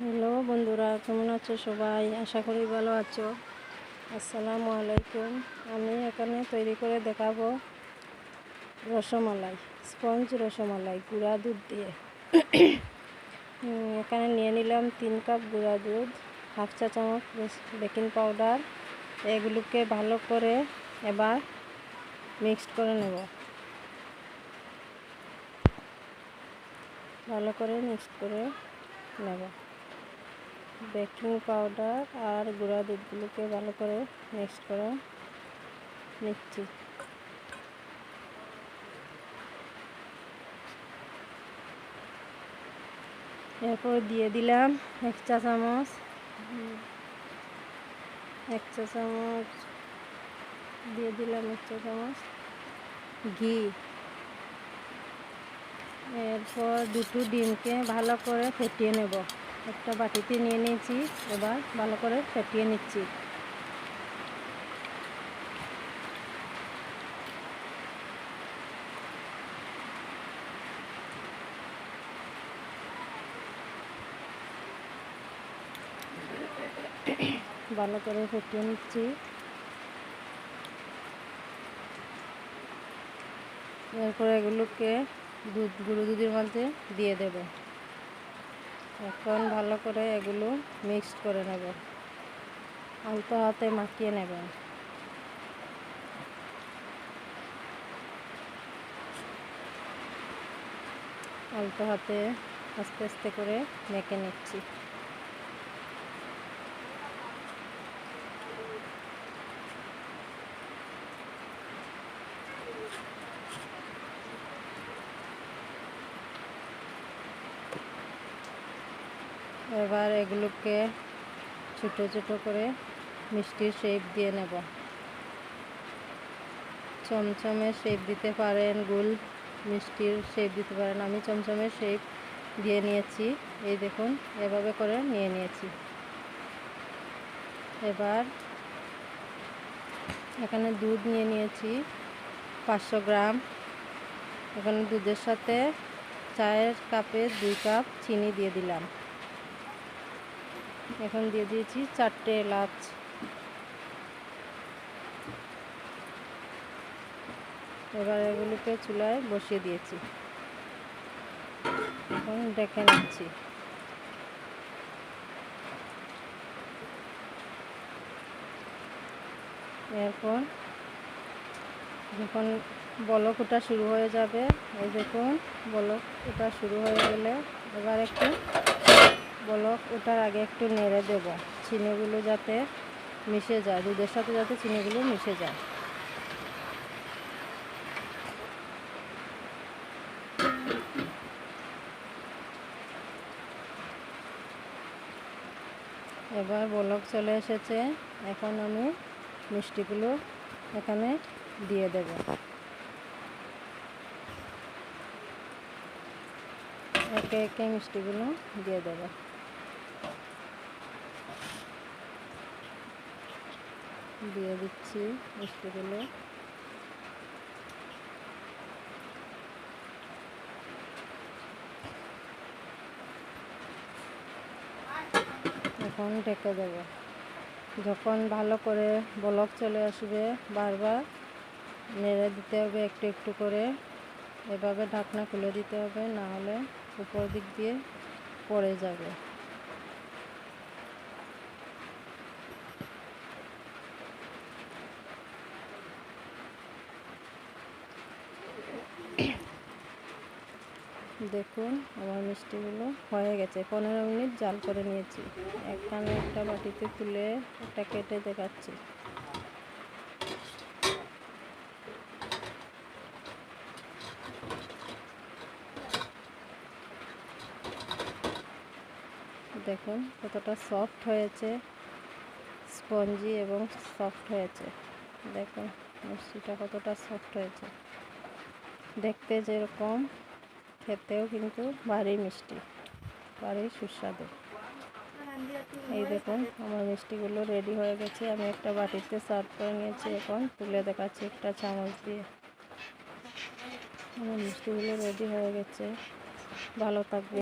Hello বন্ধুরা, কেমন আছো সবাই? আশা করি ভালো আছো। আসসালামু আলাইকুম। আমি এখানে তৈরি করে দেখাবো রসমালাই, স্পঞ্জ রসমালাই, গুঁড়া দুধ দিয়ে। এখানে নিয়ে নিলাম তিন কাপ গুঁড়া দুধ, হাফ চা চামচ বেকিং পাউডার। এগুলোকে ভালো করে এবার মিক্সড করে নেব। ভালো করে মিক্সড করে নেব। বেকিং পাউডার আর গুঁড়া দুধগুলোকে ভালো করে মিক্স করে। নিচ্ছি এরপর দিয়ে দিলাম এক চা চামচ। এক চা চামচ। দিয়ে দিলাম এক চা চামচ ঘি। এরপর দুটো ডিমকে ভালো করে ফেটিয়ে নেব। একটা বাটিতে নিয়ে নিয়েছি, এবার ভালো করে ফেটিয়ে নিচ্ছি। ভালো করে ফেটিয়ে নিচ্ছি। এরপর এগুলোকে দুধ, গুঁড়ো দুধের মধ্যে দিয়ে দেব। এখন ভালো করে এগুলো মিক্সড করে নেব। আলতো হাতে মাখিয়ে নেবেন আলতো হাতে আস্তে আস্তে করে মেখে নিচ্ছি। এবার এগুলোকে ছোট ছোট করে মিষ্টির শেপ দিয়ে নেব। চমচমের শেপ দিতে পারেন, গোল মিষ্টির শেপ দিতে পারেন। আমি চমচমের শেপ দিয়ে নিয়েছি। এই দেখুন, এভাবে করে নিয়ে নিয়েছি। এবার এখানে দুধ নিয়ে নিয়েছি, পাঁচশো গ্রাম। এখানে দুধের সাথে চায়ের কাপে দুই কাপ চিনি দিয়ে দিলাম। এখন দিয়ে দিয়েছি চারটে এলাচ। এবার এগুলোকে চুলায় বসিয়ে দিয়েছি। এখন ডেকে নিচ্ছি। এরপর যখন বলক ওঠা শুরু হয়ে যাবে, এই দেখুন বলক ওঠা শুরু হয়ে গেলে এবার একটু বলক ওঠার আগে একটু নেড়ে দেব। চিনিগুলো যাতে মিশে যায়, দুধের সাথে যাতে চিনিগুলো মিশে যায়। এবার বলক চলে এসেছে। এখন আমি মিষ্টিগুলো এখানে দিয়ে দেব। একে একে মিষ্টিগুলো দিয়ে দেব। দিয়ে দিচ্ছি মিষ্টিগুলো এখন ঢেকে দেব। যখন ভালো করে বলক চলে আসবে বারবার, নেড়ে দিতে হবে একটু একটু করে। এভাবে ঢাকনা খুলে দিতে হবে না হলে উপর দিক দিয়ে পড়ে যাবে। দেখুন, আমার মিষ্টিগুলো হয়ে গেছে। পনেরো মিনিট জাল করে নিয়েছি। একখানে একটা বাটিতে তুলে একটা কেটে দেখাচ্ছি। দেখুন, কতটা সফট হয়েছে। স্পঞ্জি এবং সফট হয়েছে। দেখুন, মিষ্টিটা কতটা সফট হয়েছে। দেখতে যেরকম খেতেও কিন্তু ভারী মিষ্টি, ভারী সুস্বাদু। এই দেখুন, আমার মিষ্টিগুলো রেডি হয়ে গেছে। আমি একটা বাটিতে সার্ভ করে নিয়েছি এখন। তুলে দেখাচ্ছি একটা চামচ দিয়ে। আমার মিষ্টিগুলো রেডি হয়ে গেছে। ভালো থাকবে